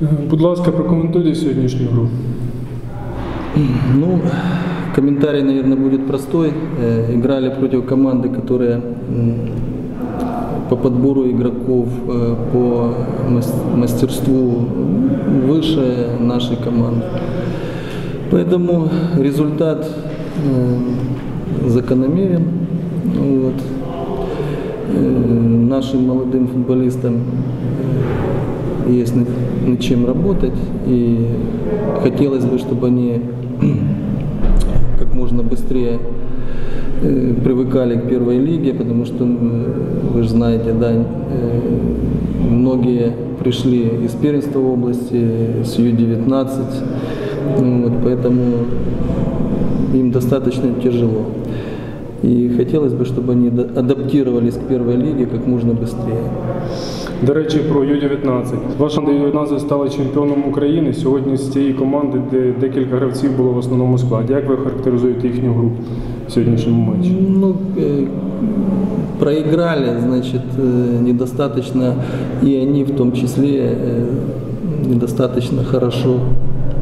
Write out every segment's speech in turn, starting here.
Будь ласка, прокоментуйте сьогоднішню гру. Ну, комментарий, наверное, будет простой. Э, Играли против команды, которая по подбору игроков, э, по мас- мастерству выше нашей команды. Поэтому результат э, закономерен. Вот. Нашим молодым футболистам есть над, над чем работать. И хотелось бы, чтобы они как можно быстрее э, привыкали к первой лиге, потому что вы же знаете, да, э, многие пришли из первенства области, с Ю-19, ну вот, поэтому им достаточно тяжело. И хотелось бы, чтобы они да- адаптировались к первой лиге как можно быстрее. До речі, про Ю-19. Ваша Ю-19 стала чемпіоном України. Сьогодні з цієї команди, де декілька гравців було в основному складі. Як ви характеризуєте їхню гру в сьогоднішньому матчі? Ну, э, проиграли, значит, э, недостаточно, и они в том числе э, недостаточно хорошо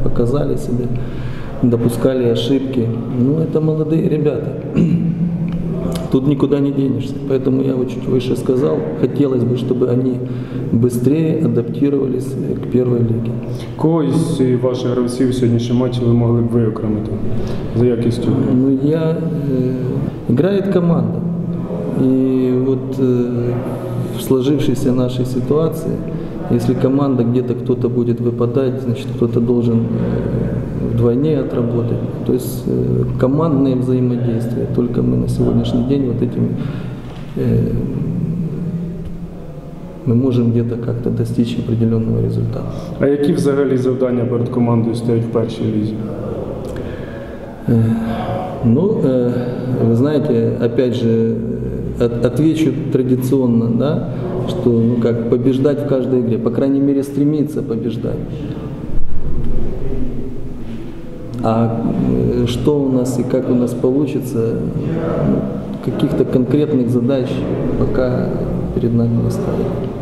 показали себя, допускали ошибки. Ну, это молодые ребята. Тут никуда не денешься. Поэтому я вот чуть выше сказал, хотелось бы, чтобы они быстрее адаптировались э, к первой лиге. Кого із ваших гравців в сьогоднішньому матчі ви могли б виокремити за якістю? гри? Ну, я, э, играет команда. И вот э, в сложившейся нашей ситуации, если команда где-то кто-то будет выпадать, значит кто-то должен э, вдвойне отработать. То есть э, командное взаимодействие. Только мы на сегодняшний день вот этим э, мы можем где-то как-то достичь определенного результата. А які взагалі завдання перед командою стоять в першій лізі? Ну, э, вы знаете, опять же, э, от- отвечу традиционно, да, что ну как побеждать в каждой игре, по крайней мере стремиться побеждать. А э, что у нас и как у нас получится, ну, каких-то конкретных задач пока перед нами не ставят.